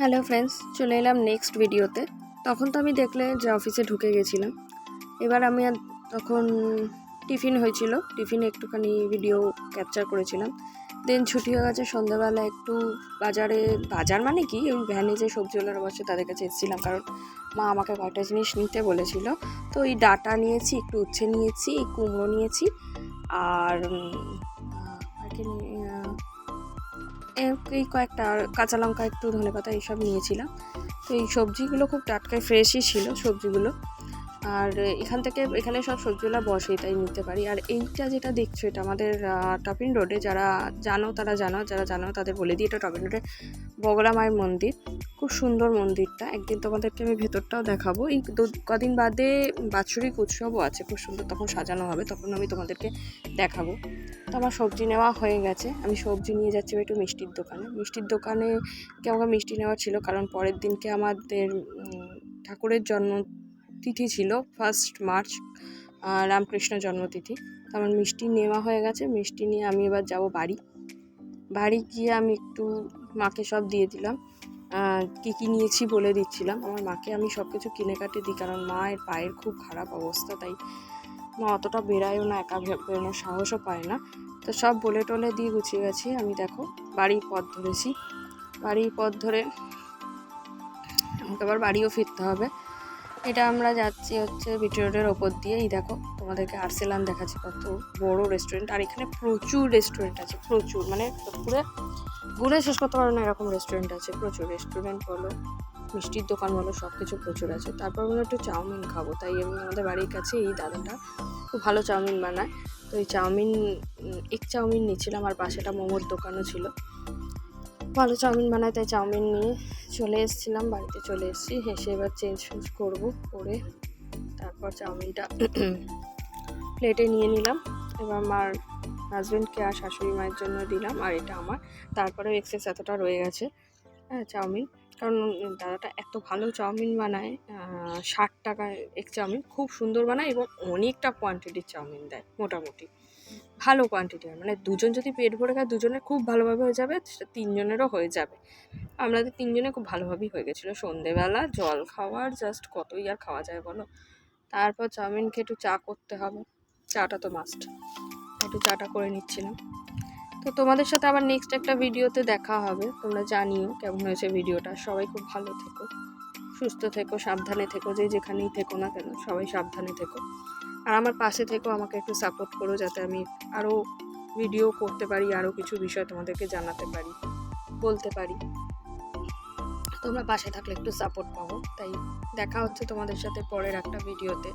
Hello friends চলে এলাম next ভিডিওতে তখন তো আমি দেখলে যে অফিসে ঢুকে গেছিলাম। এবার আমি আর তখন টিফিন হয়েছিল। টিফিনে একটুখানি ভিডিও ক্যাপচার করেছিলাম। দেন ছুটি হয়ে গেছে সন্ধ্যাবেলা একটু বাজারে বাজার মানে কি? ওই ভ্যানে যে সবজিওয়ালারা বসে তাদের কাছে এসেছিলাম। কারণ মা আমাকে কয়েকটা জিনিস নিতে বলেছিল। তো এই ডাটা নিয়েছি একটু উচ্ছে নিয়েছি কুমড়ো নিয়েছি আর আর কি নি- আহ, এ- এই কয়েকটা কাঁচা লঙ্কা একটু ধনে পাতা এইসব নিয়েছিলাম। তো এই সবজিগুলো খুব টাটকায় ফ্রেশই ছিল সবজিগুলো। আর এখান থেকে, এখানে সব সবজিগুলো বসে তাই নিতে পারি। আর এইটা যেটা দেখছ, এটা আমাদের টপিন রোডে যারা জানো তারা জানো, যারা জানো তাদের বলে দিই, এটা টপিন রোডে বগলা মায়ের মন্দির। খুব সুন্দর মন্দিরটা। একদিন তোমাদেরকে আমি ভেতরটাও দেখাবো। এই দু- কদিন বাদে বাৎসরিক উৎসবও আছে, খুব সুন্দর তখন সাজানো হবে, তখন আমি তোমাদেরকে দেখাবো। তো আমার সবজি নেওয়া হয়ে গেছে। আমি সবজি নিয়ে যাচ্ছি একটু মিষ্টির দোকানে। মিষ্টির দোকানে কি আমাকে মিষ্টি নেওয়া ছিল? কারণ পরের দিনকে আমাদের ঠাকুরের জন্ম তিথি ছিল ফার্স্ট মার্চ রামকৃষ্ণ জন্মতিথি। তো আমার মিষ্টি নেওয়া হয়ে গেছে, মিষ্টি নিয়ে আমি এবার যাব বাড়ি। বাড়ি গিয়ে আমি একটু মাকে সব দিয়ে দিলাম। কী কী নিয়েছি বলে দিচ্ছিলাম। আমার মাকে আমি সব কিছু কিনে কাটে দিই, কারণ মায়ের পায়ের খুব খারাপ অবস্থা, তাই মা অতটা বেরায়ও না, একা বেরোনোর সাহসও পায় না। তো সব বলে টলে দিয়ে গুছিয়ে গেছি। আমি দেখো, বাড়ির পথ ধরেছি। বাড়ির পথ ধরে আমাকে আবার বাড়িও ফিরতে হবে। এটা আমরা যাচ্ছি হচ্ছে বিটি রোডের ওপর দিয়ে এই দেখো তোমাদেরকে আর্সেলান দেখাচ্ছি কত বড় রেস্টুরেন্ট আর এখানে প্রচুর রেস্টুরেন্ট আছে, প্রচুর মানে পুরো ঘুরে শেষ করতে পারো না এরকম রেস্টুরেন্ট আছে, প্রচুর রেস্টুরেন্ট বলো, মিষ্টির দোকান বলো সব কিছু প্রচুর আছে। তারপর বলো একটু চাউমিন খাব, তাই আমি আমাদের বাড়ির কাছে এই দাদাটা খুব ভালো চাউমিন বানায়। তো এই চাউমিন এক চাউমিন নিয়েছিলাম আর পাশেটা মোমোর দোকানও ছিল। ভালো চাউমিন বানায়, তাই চাউমিন নিয়ে চলে এসেছিলাম, বাড়িতে চলে এসেছি। হেসে এবার চেঞ্জ ফেঞ্জ করব, করে তারপর চাউমিনটা প্লেটে নিয়ে নিলাম। এবার আমার হাজব্যান্ডকে আর শাশুড়ি মায়ের জন্য দিলাম, আর এটা আমার। তারপরেও এক্সেস এতটা রয়ে গেছে হ্যাঁ চাউমিন। কারণ দাদাটা এত ভালো চাউমিন বানায় ষাট টাকায় এক চাউমিন, খুব সুন্দর বানায় এবং অনেকটা কোয়ান্টিটির চাউমিন দেয়, মোটামুটি। ভালো কোয়ান্টিটি মানে দুজন যদি পেট ভরে খায় দুজনের খুব ভালোভাবে হয়ে যাবে, সেটা তিনজনেরও হয়ে যাবে। আমাদের তিনজনে খুব ভালোভাবেই হয়ে গেছিল। সন্ধেবেলা জল খাওয়ার জাস্ট কতই আর খাওয়া যায় বলো? তারপর চাউমিন খেয়ে একটু চা করতে হবে। চাটা তো মাস্ট একটু চাটা করে নিচ্ছিলাম। তো তোমাদের সাথে আবার নেক্সট একটা ভিডিওতে দেখা হবে। তোমরা জানিও কেমন হয়েছে ভিডিওটা। সবাই খুব ভালো থেকো। সুস্থ থেকো, সাবধানে থেকো। যে যেখানেই থেকো না কেন, সবাই সাবধানে থেকো। আর আমার পাশে থেকেও আমাকে একটু সাপোর্ট করো যাতে আমি আরও ভিডিও করতে পারি আরও কিছু বিষয় তোমাদেরকে জানাতে পারি, বলতে পারি। তোমরা পাশে থাকলে একটু সাপোর্ট পাবো। তাই দেখা হচ্ছে তোমাদের সাথে পরের একটা ভিডিওতে